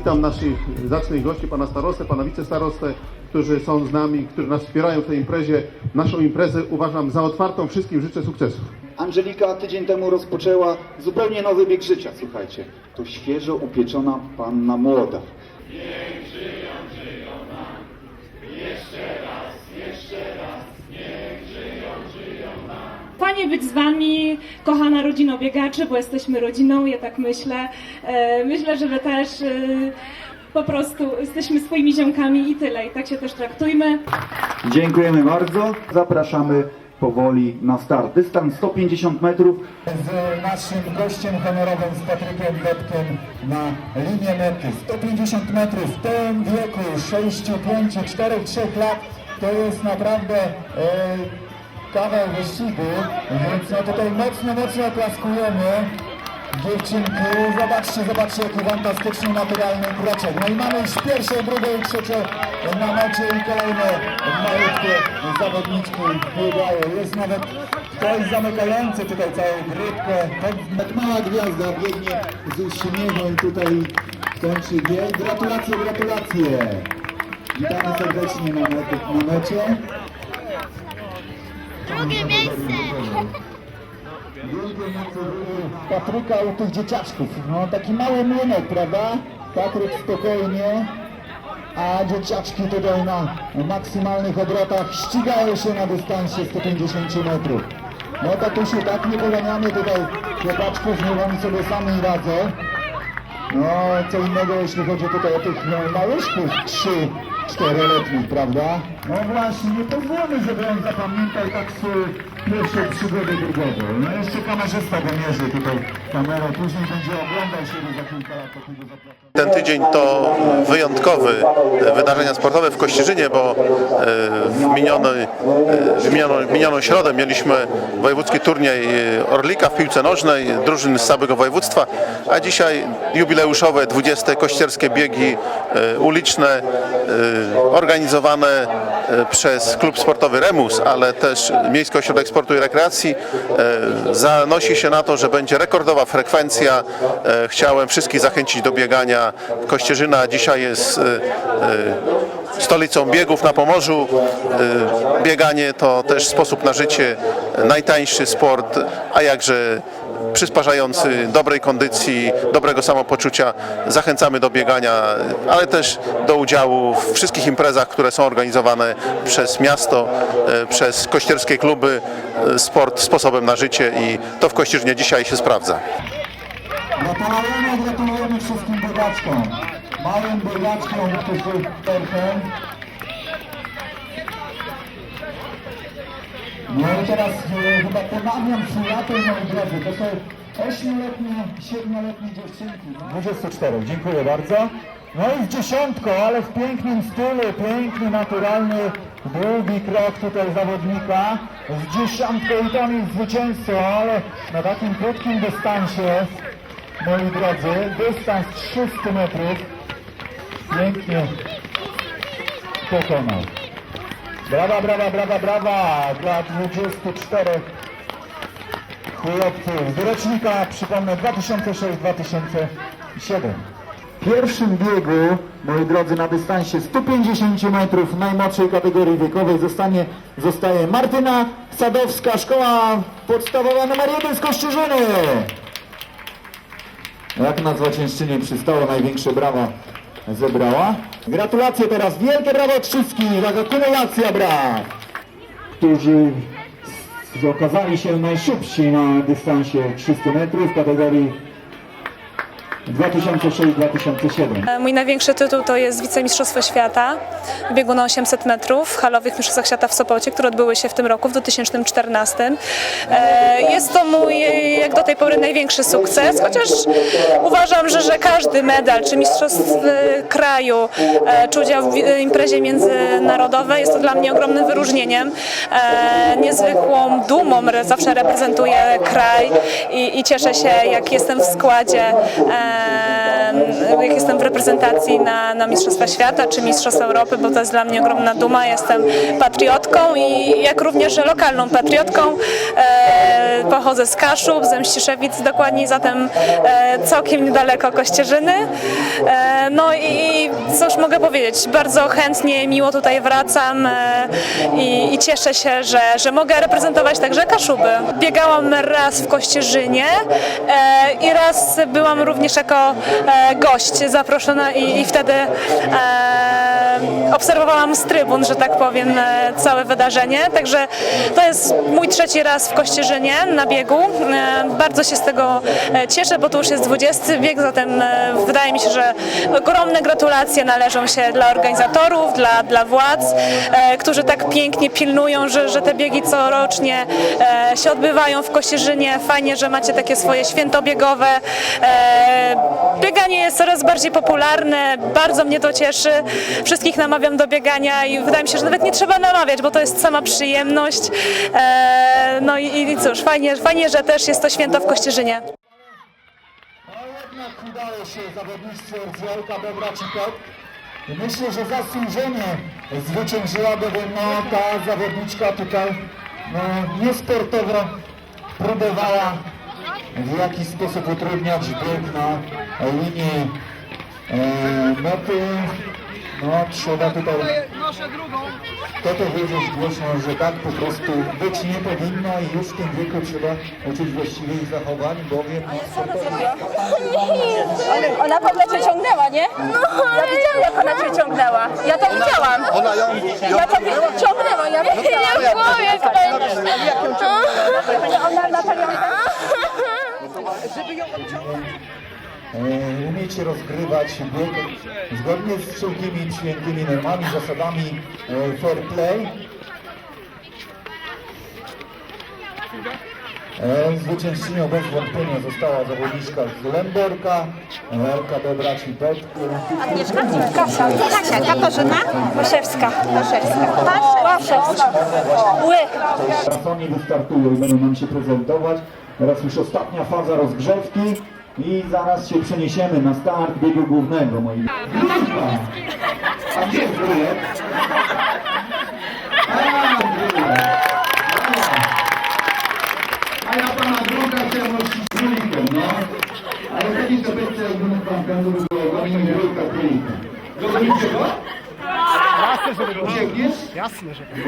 Witam naszych zacnych gości, pana starostę, pana wicestarostę, którzy są z nami, którzy nas wspierają w tej imprezie. Naszą imprezę uważam za otwartą. Wszystkim życzę sukcesów. Angelika tydzień temu rozpoczęła zupełnie nowy bieg życia, słuchajcie. To świeżo upieczona panna młoda. Fajnie być z Wami, kochana rodzino biegaczy, bo jesteśmy rodziną, ja tak myślę. E, Myślę, że Wy też e, po prostu jesteśmy swoimi ziomkami i tyle. I tak się też traktujmy. Dziękujemy bardzo. Zapraszamy powoli na start. Dystans 150 metrów. z naszym gościem honorowym, z Patrykiem Depkiem na linię mety. 150 metrów w tym wieku, 6, 5, 4, 3 lat, to jest naprawdę e, kawał wyścigu, więc no tutaj mocno, mocno klaskujemy. Dziewczynki, zobaczcie, zobaczcie jaki fantastyczny, naturalny kroczek. No i mamy już pierwszą, drugą i trzecią na mecie i kolejne malutkie zawodniczki biegają. Jest nawet ktoś zamykający tutaj całą grupkę. Tak mała gwiazda biegnie z uśmiechem tutaj kończy bieg. Gratulacje, gratulacje. Witamy serdecznie na, mety, na mecie. Drugie miejsce! Patryka u tych dzieciaczków. No taki mały młynek, prawda? Patryk spokojnie, a dzieciaczki tutaj na maksymalnych obrotach ścigają się na dystansie 150 metrów. No tatusiu, tak nie poganiamy tutaj chłopaczków, niech oni sobie sami radzą. No, co innego jeśli chodzi tutaj o tych no, maluszków 3-4-letnich, prawda? No właśnie, nie pozwólmy, żeby on zapamiętał tak swój pierwszą przygodę drogową. No jeszcze kamerzysta go mierzy tutaj kamerą, później będzie oglądał siebie za kilka lat. Ten tydzień to wyjątkowy wydarzenia sportowe w Kościerzynie, bo e, w, miniony, e, w minioną, minioną środę mieliśmy wojewódzki turniej e, Orlika w piłce nożnej, drużyn z całego województwa, a dzisiaj jubileuszowe 20 kościerskie biegi uliczne organizowane przez klub sportowy Remus, ale też Miejski Ośrodek Sportu i Rekreacji. E, Zanosi się na to, że będzie rekordowa frekwencja. E, Chciałem wszystkich zachęcić do biegania. Kościerzyna dzisiaj jest e, e, stolicą biegów na Pomorzu. E, Bieganie to też sposób na życie, najtańszy sport, a jakże przysparzający dobrej kondycji, dobrego samopoczucia. Zachęcamy do biegania, ale też do udziału w wszystkich imprezach, które są organizowane przez miasto, e, przez kościerskie kluby. E, Sport sposobem na życie i to w Kościerzynie dzisiaj się sprawdza. Gratulujemy, gratulujemy wszystkim biegaczkom. Małym biegaczkom, którzy perchem. No i teraz e, chyba ponawiam przyjaciół, moi drodzy. To są 8-letnie, 7-letnie dziewczynki. 24, dziękuję bardzo. No i w dziesiątko, ale w pięknym stylu, piękny, naturalny, długi krok tutaj zawodnika. Z dziesiątką i tam jest zwycięzcą, ale na takim krótkim dystansie, moi drodzy, dystans 300 metrów. Pięknie pokonał. Brawa, brawa, brawa, brawa dla 24 chłopców z rocznika, przypomnę, 2006-2007. W pierwszym biegu, moi drodzy, na dystansie 150 metrów najmłodszej kategorii wiekowej zostanie, zostaje Martyna Sadowska, szkoła podstawowa numer 1 z Kościerzyny. Jak na Złocięszczynie przystało, największe brawa zebrała. Gratulacje teraz, wielkie brawo od wszystkich, taka kumulacja braw, którzy okazali się najszybsi na dystansie 300 metrów w kategorii 2006-2007. E, Mój największy tytuł to jest wicemistrzostwo świata w biegu na 800 metrów w halowych mistrzostwach świata w Sopocie, które odbyły się w tym roku, w 2014. E, Jest to mój jak do tej pory największy sukces, chociaż uważam, że, że każdy medal czy mistrzostw kraju e, czy udział w imprezie międzynarodowej jest to dla mnie ogromnym wyróżnieniem, niezwykłą dumą, zawsze reprezentuję kraj i, i cieszę się jak jestem w składzie e, jak jestem w reprezentacji na, na Mistrzostwa Świata czy Mistrzostwa Europy, bo to jest dla mnie ogromna duma. Jestem patriotką i jak również lokalną patriotką. E, pochodzę z Kaszub, z Mściszewic dokładniej, zatem e, całkiem niedaleko Kościerzyny. E, no i cóż mogę powiedzieć, bardzo chętnie, miło tutaj wracam e, i, i cieszę się, że, że mogę reprezentować także Kaszuby. Biegałam raz w Kościerzynie e, i raz byłam również jako e, gość zaproszona i, i wtedy e, obserwowałam z trybun, że tak powiem, e, całe wydarzenie. Także to jest mój trzeci raz w Kościerzynie na biegu. E, bardzo się z tego cieszę, bo to już jest 20 bieg, zatem wydaje mi się, że ogromne gratulacje należą się dla organizatorów, dla, dla władz, którzy tak pięknie pilnują, że, że te biegi corocznie się odbywają w Kościerzynie. Fajnie, że macie takie swoje święto biegowe. Bieganie jest coraz bardziej popularne, bardzo mnie to cieszy. Wszystkich namawiam do biegania i wydaje mi się, że nawet nie trzeba namawiać, bo to jest sama przyjemność. E, no i, i cóż, fajnie, fajnie, że też jest to święto w Kościerzynie. Jednak udało się zawodnictwu Wielka Dobra Cikot. I myślę, że zasłużenie zwyciężyła, no, ta zawodniczka tutaj no, niesportowo próbowała w jakiś sposób utrudniać bieg na linii e, mety. No trzeba tutaj to powiedzieć głośno, że tak po prostu być nie powinno i już w tym wieku trzeba uczyć właściwych zachowań, bowiem no, sportowi Ona w ogóle cię ciągnęła, nie? Ja widziałam jak ona cię ciągnęła. Ja to widziałam. Ona ją, Ja to wi- ciągnęła, ja widziałam. Ja powiem Ona Natalia e, umiecie rozgrywać bieg zgodnie z wszelkimi przyjętymi normami, zasadami e, fair play. E, Zwyciężczynią bez wątpienia została zawodniczka z Lemborka, Elka do braci Petku. Kasia, Kasia, Katarzyna Łaszewska. Łaszewska. Łaszewska. Ły. Oni wystartują i będą nam się prezentować. Teraz już ostatnia faza rozgrzewki i zaraz się przeniesiemy na start biegu głównego, moi! A gdzie jest. A ja pana druga ciemność z królikiem, no. Taki to będzie pan pędu było, właśnie grujka królika. Zrozumiecie go? Uciekniesz? Jasne, że tak.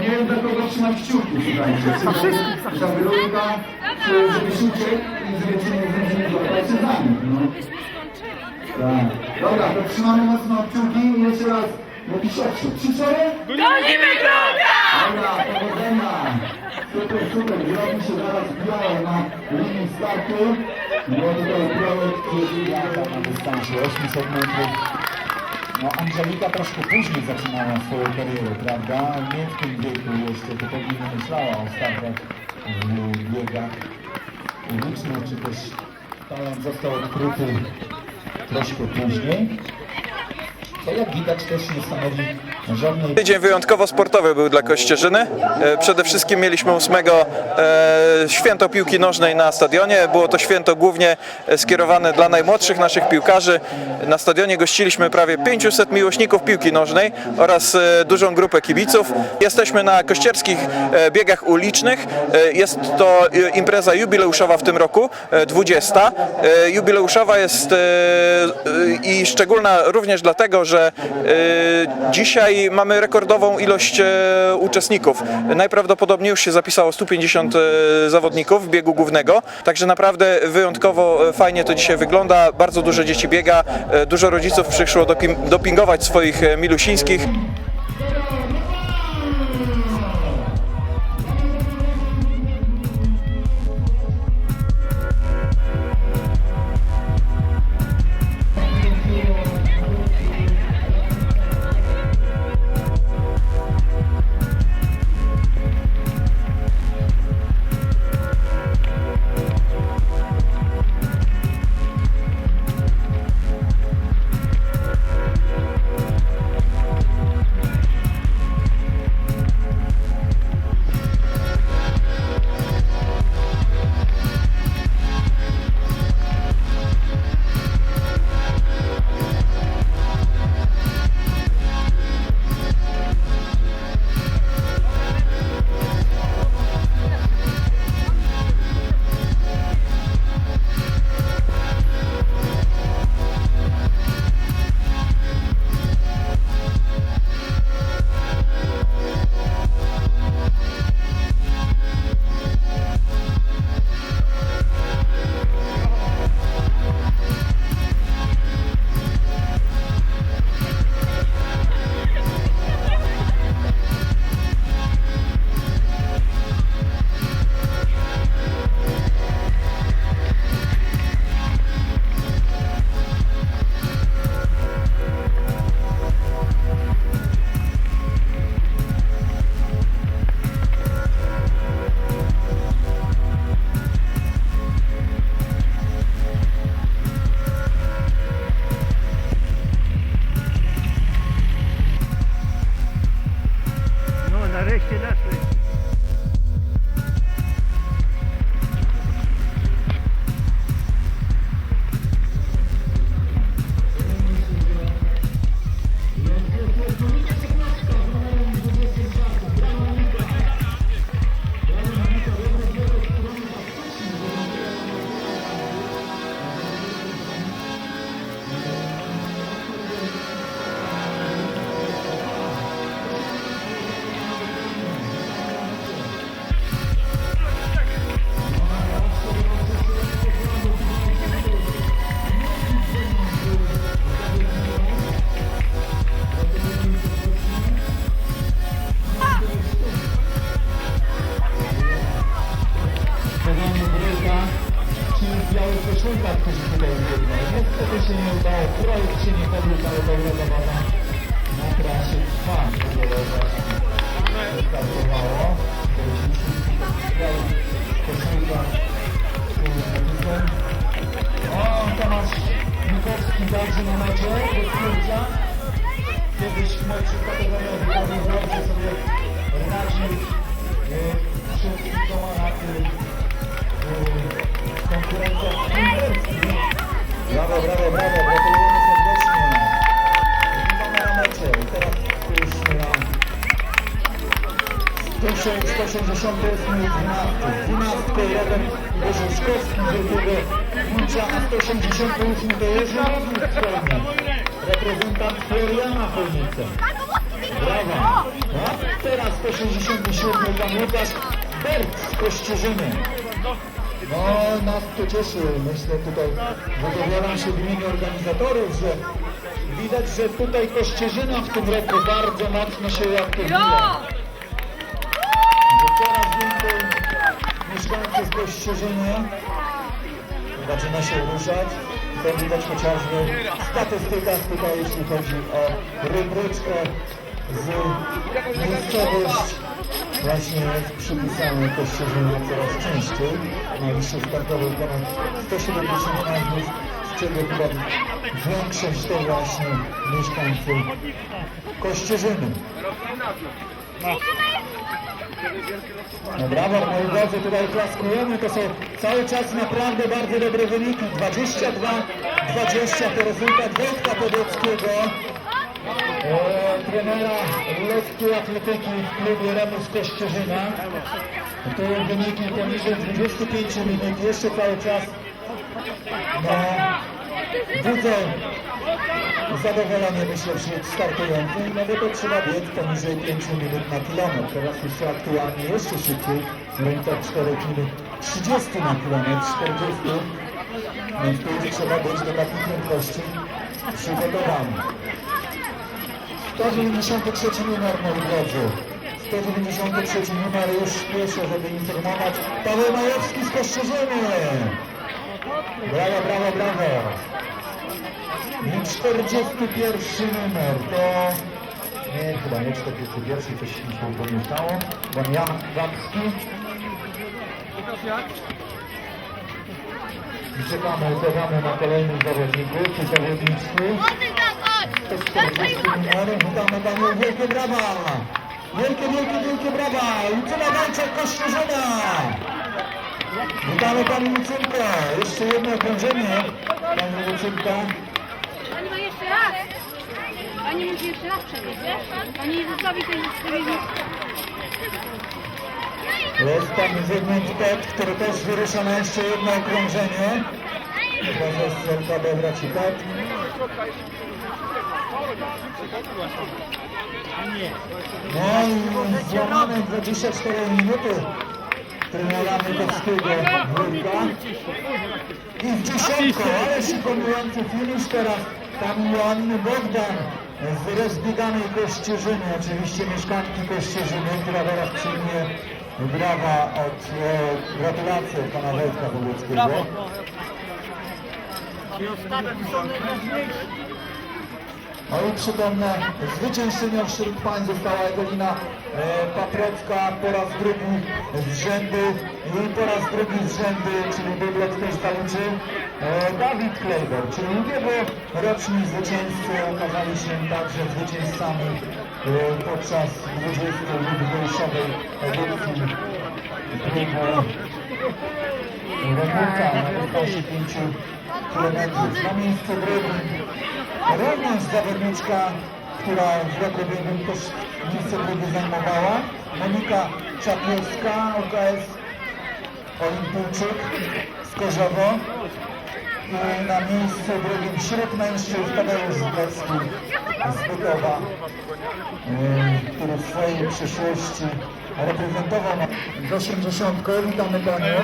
Nie wiem, za kogo trzymać kciuki, słuchajcie. Za Wyrolka, czy żebyś uciekł i żeby nie złapać się za nim, no. Tak. Dobra, to trzymamy mocno kciuki i jeszcze raz jakiś odrzut. Trzy, cztery? Gonimy Dobra, powodzenia. Super, super. Zrobi się zaraz białe na linii startu. Bo tutaj projekt jest na dystansie 800 metrów. No Angelika troszkę później zaczynała swoją karierę, prawda? Nie w tym wieku jeszcze, to pewnie nie myślała o startach w biegach ulicznych, czy też talent został odkryty troszkę później. Jak widać też nie stanowi żadnej Tydzień wyjątkowo sportowy był dla Kościerzyny. E, Przede wszystkim mieliśmy 8 e, święto piłki nożnej na stadionie. Było to święto głównie e, skierowane dla najmłodszych naszych piłkarzy. Na stadionie gościliśmy prawie 500 miłośników piłki nożnej oraz dużą grupę kibiców. Jesteśmy na kościerskich biegach ulicznych. Jest to impreza jubileuszowa w tym roku, e, 20. E, Jubileuszowa jest i szczególna również dlatego, że e, dzisiaj mamy rekordową ilość e, uczestników. Najprawdopodobniej już się zapisało 150 e, zawodników biegu głównego, także naprawdę wyjątkowo e, fajnie to dzisiaj wygląda. Bardzo dużo dzieci biega, dużo rodziców przyszło dopingować swoich milusińskich. W meczu kategoriowy bardzo dobrze sobie radził e, przed kilkoma. Brawo, brawo, brawo, gratulujemy serdecznie. Witamy na mecie i teraz już na 168 i 12. 12 Robert Bożuszkowski z Wielkiego Klucza, a 188 to Jerzy Rozmów Szkolny. Reprezentant Floriana Chojnice. Brawa. A teraz 167 pan Łukasz Berg z Kościerzyny. No, nas to cieszy. Myślę tutaj, wypowiadam się w imieniu organizatorów, że widać, że tutaj Kościerzyna w tym roku bardzo mocno się uaktywniła. Że coraz więcej mieszkańców Kościerzyny zaczyna się ruszać. To widać chociażby w statystykach tutaj, jeśli chodzi o rubryczkę z miejscowość właśnie jest przypisane Kościerzynie coraz częściej. Na liście startowej ponad 170 nazwisk, z czego chyba większość to właśnie mieszkańcy Kościerzyny. No brawo, moi drodzy, tutaj klaskujemy, to są cały czas naprawdę bardzo dobre wyniki. 22-20 to rezultat Wojtka Podeckiego, e, trenera lekkiej atletyki w klubie Remus Kościerzyna. To wyniki poniżej 25 minut, jeszcze cały czas no, budzą zadowolenie myślę wśród startujących, no bo to trzeba biec poniżej 5 minut na kilometr. Teraz jeszcze aktualnie jeszcze szybciej, w granicach 4 minut 30 na kilometr, 40. Więc tu już trzeba być do takich prędkości przygotowany. 193 numer, moi drodzy. 193 numer już śpieszę, żeby informować. Paweł Majewski z Kościerzyny. Brawo, brawo, brawo. I 41 numer to... Nie, chyba nie 41, coś mi się pomieszało. Pan Jan Wapski. I czekamy, czekamy na kolejnych zawodników i zawodniczki. 140 numer, witamy Panią, wielkie brawa! Wielkie, wielkie, wielkie brawa! Lucyna Walczak Kościerzyna! Witamy Pani Lucynko! Jeszcze jedno okrążenie, Pani Lucynka. Pani ma jeszcze raz. Pani musi jeszcze raz przebiec? Pani nie zostawi tej Jest Pan Zygmunt Pet, który też wyrusza na jeszcze jedno okrążenie. Prezes LKB braci Pet. No i złamane 24 minuty trenera. I w dziesiątko, ale szykujący finisz teraz pan Joanny Bogdan z rozbieganej Kościerzyny, oczywiście mieszkanki Kościerzyny, która teraz przyjmie brawa od e, gratulacje od pana Wojtka Wobec.ego. No i przypomnę, zwycięzczynią wśród pań została Ewelina e, Paprocka po raz drugi z rzędu i po raz drugi z rzędu, czyli dublet też zaliczy e, Dawid Klejber, czyli ubiegłoroczni zwycięzcy okazali się także zwycięzcami e, podczas 20 jubileuszowej edycji klubu Remuta na dystansie 5 km. Na miejscu drugim również zawodniczka, która w roku ubiegłym też miejsce drugie zajmowała. Monika Czapiewska, OKS Olimpijczyk z Korzowo. I na miejscu drugim wśród mężczyzn Tadeusz Zbrowski z Bytowa, y, który w swojej przyszłości reprezentował z 80. Witamy Panią.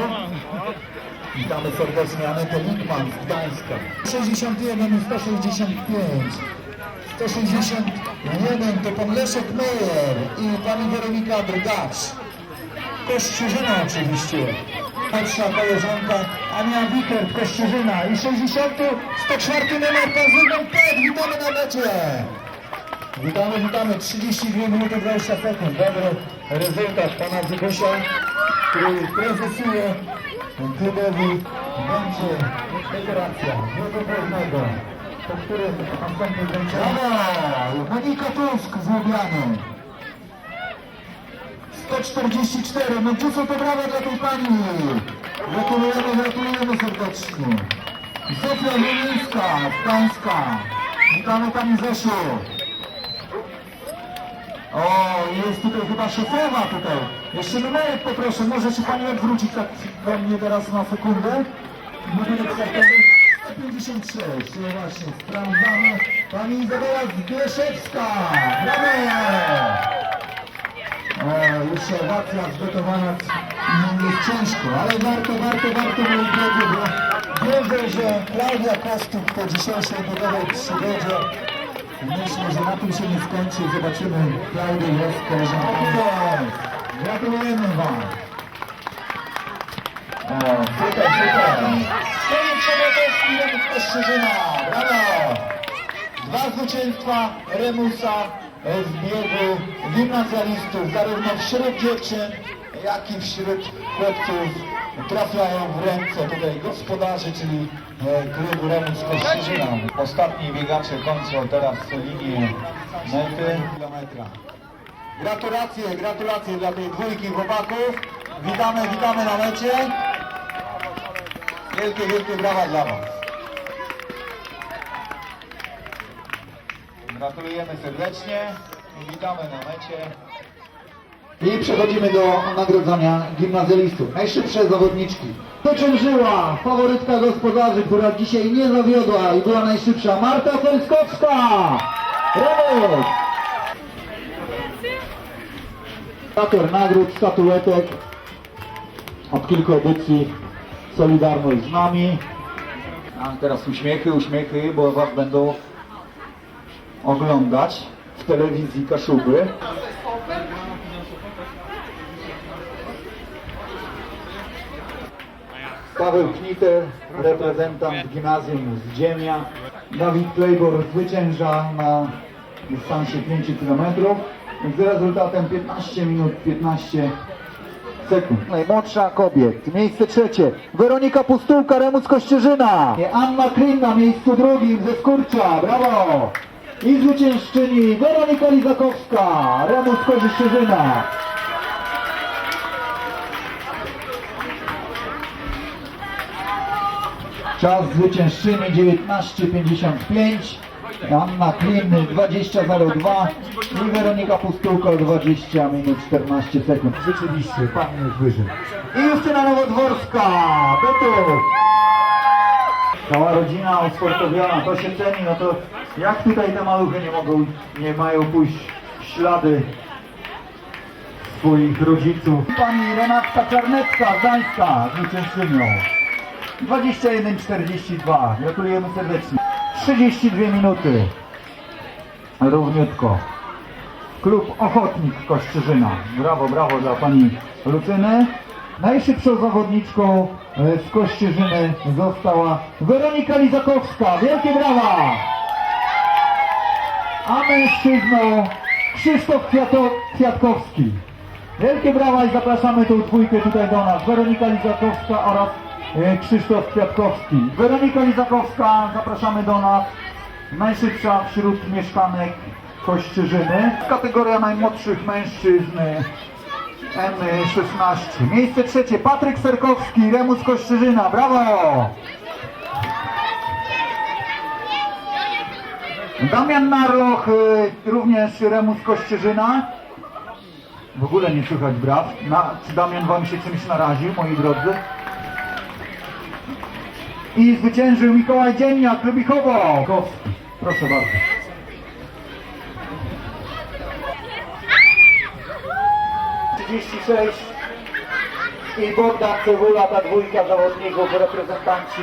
Witamy serdecznie Anetę Linkman z Gdańska. 61 i 165. 161 to pan Leszek Meyer i pani Weronika Drgacz. Kościerzyna oczywiście. Patrza koleżanka Ania Wikert, Kościerzyna i 60, 104 numer Pan Pet, witamy na mecie! Witamy, witamy, 32 minuty 20 sekund, dobry rezultat Pana Zygusza, który prezesuje klubowi, będzie dekoracja wielkopolnego, po którym następnie będzie... Brawo! Monika Tusk z Lubliany. 144, no te brawa dla tej pani? Gratulujemy, gratulujemy serdecznie. Zofia Wielińska Gdańska. Witamy pani Zosiu. O, jest tutaj chyba szefowa tutaj. Jeszcze numerek poproszę, może się pani odwrócić tak do mnie teraz na sekundę. Numerek startowy 156, no właśnie, sprawdzamy. Pani Izabela Zbieszewska. Brawo! O, już się owacja zgotowana mm, jest ciężko, ale warto, warto, warto moi drodzy, bo wierzę, że Klaudia Kostuch po dzisiejszej budowej przygodzie myślę, że na tym się nie skończy. Zobaczymy Klaudię jest koleżanką. Gratulujemy Wam! O, super, super! Stoi Przewodowski, Remus Kościerzyna! Brawo! Dwa zwycięstwa Remusa w biegu gimnazjalistów, zarówno wśród dziewczyn, jak i wśród chłopców trafiają w ręce tutaj gospodarzy, czyli e, klubu Remus Kościerzyna. Ostatni biegacze kończą teraz linię mety. Gratulacje, gratulacje dla tej dwójki chłopaków. Witamy, witamy na mecie. Wielkie, wielkie brawa dla Was. Gratulujemy serdecznie i witamy na mecie. I przechodzimy do nagrodzenia gimnazjalistów. Najszybsze zawodniczki. Zwyciężyła faworytka gospodarzy, która dzisiaj nie zawiodła i była najszybsza. Marta Selskowska! Remus! Stator nagród, statuetek. Od kilku edycji Solidarność z nami. A teraz uśmiechy, uśmiechy, bo Was będą oglądać w telewizji Kaszuby. Paweł Kniter, reprezentant gimnazjum z Ziemia. Dawid Klejbor zwycięża na dystansie 5 km z rezultatem 15 minut 15 sekund. Najmłodsza kobiet, miejsce trzecie. Weronika Pustułka, Remus Kościerzyna. Anna Krim na miejscu drugim ze Skurcza, brawo. I zwyciężczyni Weronika Lizakowska, Remus Kościerzyna. Czas zwyciężczyni 19.55, Anna Klin 20.02 i Weronika Pustułko 20 minut 14 sekund. Rzeczywiście, pan jest wyżej. I Justyna Nowodworska, Betu. Cała rodzina usportowiona, to się ceni, no to jak tutaj te maluchy nie mogą, nie mają pójść w ślady swoich rodziców. Pani Renatka Czarnecka, Gdańska, zwyciężczynią. 21.42. Gratulujemy serdecznie. 32 minuty. Równiutko. Klub Ochotnik Kościerzyna. Brawo, brawo dla pani Lucyny. Najszybszą zawodniczką e, z Kościerzyny została Weronika Lizakowska. Wielkie brawa! A mężczyzną Krzysztof Kwiato Kwiatkowski. Wielkie brawa i zapraszamy tą dwójkę tutaj do nas. Weronika Lizakowska oraz Krzysztof Kwiatkowski. Weronika Lizakowska, zapraszamy do nas. Najszybsza wśród mieszkanek Kościerzyny. Kategoria najmłodszych mężczyzn e, M16. Miejsce trzecie Patryk Serkowski, Remus Kościerzyna. Brawo! Damian Narloch, e, również Remus Kościerzyna. W ogóle nie słychać braw. Na, czy Damian Wam się czymś naraził, moi drodzy? I zwyciężył Mikołaj Dzienniak, Lubichowo. Kowski. Proszę bardzo. Trzydzieści sześć i Bogdan Cewula, ta dwójka zawodników, reprezentanci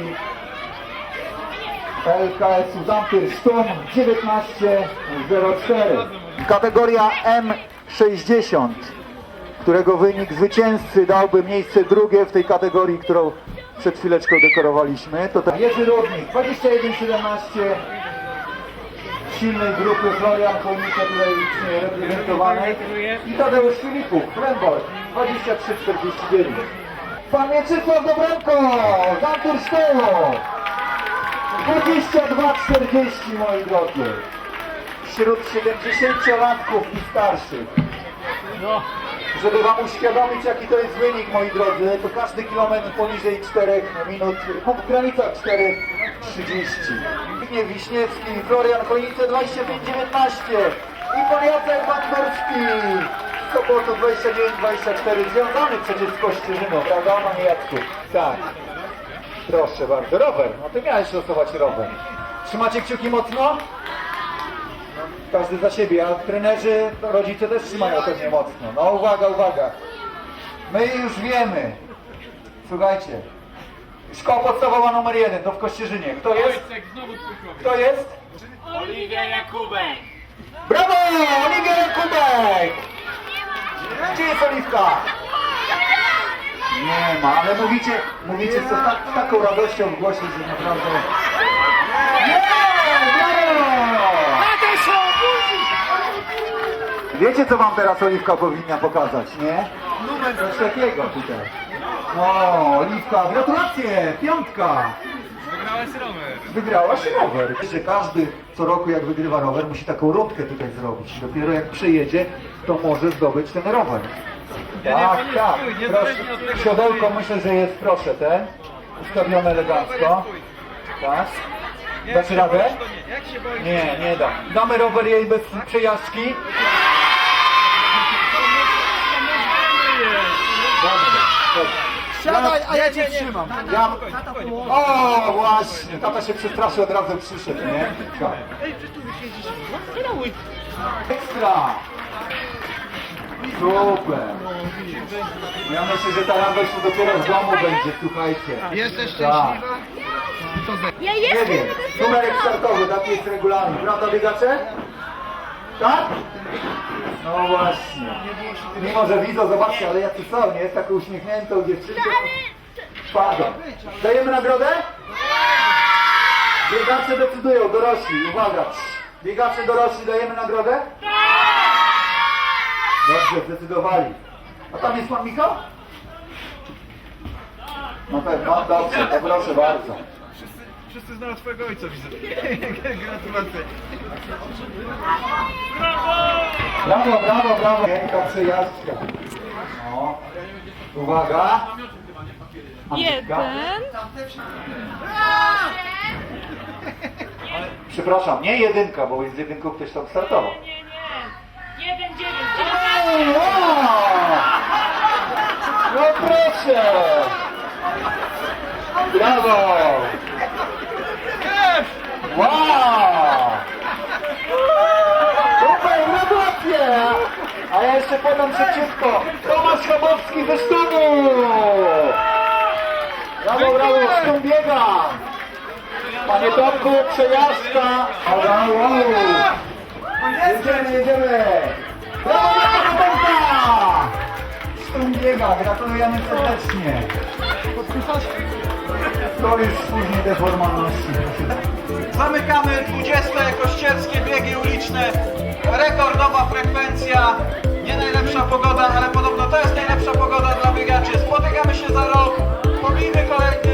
LKS-u Zampir Sztum 1904. Kategoria M60, którego wynik zwycięzcy dałby miejsce drugie w tej kategorii, którą przed chwileczką dekorowaliśmy. To tak. Jerzy Rudnik, 21-17 silnej grupy Florian Kołnika tutaj e, reprezentowanej i Tadeusz Filipów, Krembor, 23-49. Pan Mieczysław Dobrenko, Zantur Szkoło, 22-40 moi drodzy. Wśród 70-latków i starszych. Żeby wam uświadomić jaki to jest wynik moi drodzy, to każdy kilometr poniżej 4 minut, no, w granicach 4.30. Zbigniew Wiśniewski, Florian Konice 25-19 i pan Jacek Bandurski. Sopoto 29-24, związany przecież z Kościerzyną, prawda panie Jacku? Tak. Proszę bardzo, rower, no ty miałeś losować rower. Trzymacie kciuki mocno? Każdy za siebie, a trenerzy, rodzice też trzymają pewnie mocno. No uwaga, uwaga. My już wiemy. Słuchajcie. Szkoła podstawowa numer jeden, to w Kościerzynie. Kto jest? Kto jest? Oliwia Jakubek! Brawo! Oliwia Jakubek! Gdzie jest Oliwka? Nie ma, ale mówicie, mówicie z tak, z taką radością w głosie, że naprawdę... Nie! Brawo! Wiecie, co wam teraz Oliwka powinna pokazać, nie? Coś takiego tutaj. O, Oliwka, gratulacje! Piątka! Wygrałaś rower. Wygrałaś rower. Że każdy co roku jak wygrywa rower musi taką rundkę tutaj zrobić. Dopiero jak przyjedzie, to może zdobyć ten rower. Tak, tak. Proszę. Siodełko myślę, że jest proszę ten. Ustawione elegancko. Tak. Dasz radę? Nie, nie da. Damy rower jej bez przejażdżki. Dobrze, dobrze. Siadaj, a ja cię trzymam. Ja... O, właśnie. Tata się przestraszył, od razu przyszedł, nie? Tak. Ekstra. Super. Ja myślę, że ta radość to dopiero w domu będzie, słuchajcie. Jesteś szczęśliwa? Ja Nie jestem! wiem. Numerek startowy, taki jest regulamin. Prawda, biegacze? Tak? No właśnie. Mimo, że widzą, zobaczcie, ale jacy są, nie? Z taką uśmiechniętą dziewczynką. Pardon. Dajemy nagrodę? Biegacze decydują, dorośli. Uwaga. Biegacze dorośli, dajemy nagrodę? Dobrze, zdecydowali. A tam jest pan Michał? Na pewno, dobrze, proszę bardzo. Wszyscy znają twojego ojca, widzę. Gratulacje. Brawo, brawo, brawo. Piękna przejażdżka. No. Uwaga. Antyka. Przepraszam, nie jedynka, bo z jedynką ktoś tam startował. Jeden dziewięć! O! No proszę! Brawo! Wow! Super, gratulacje! A ja jeszcze podam szybciutko. Tomasz Chabowski ze Sztumu! Brawo, brawo, Sztum biega! Panie Tomku, przejażdżka! Wow! Jedziemy, jedziemy! Brawo, brawo, Tomka! Sztum biega, gratulujemy serdecznie. To już później te formalności. Zamykamy 20 kościerskie biegi uliczne. Rekordowa frekwencja. Nie najlepsza pogoda, ale podobno to jest najlepsza pogoda dla biegaczy. Spotykamy się za rok. Pobijmy kolejny.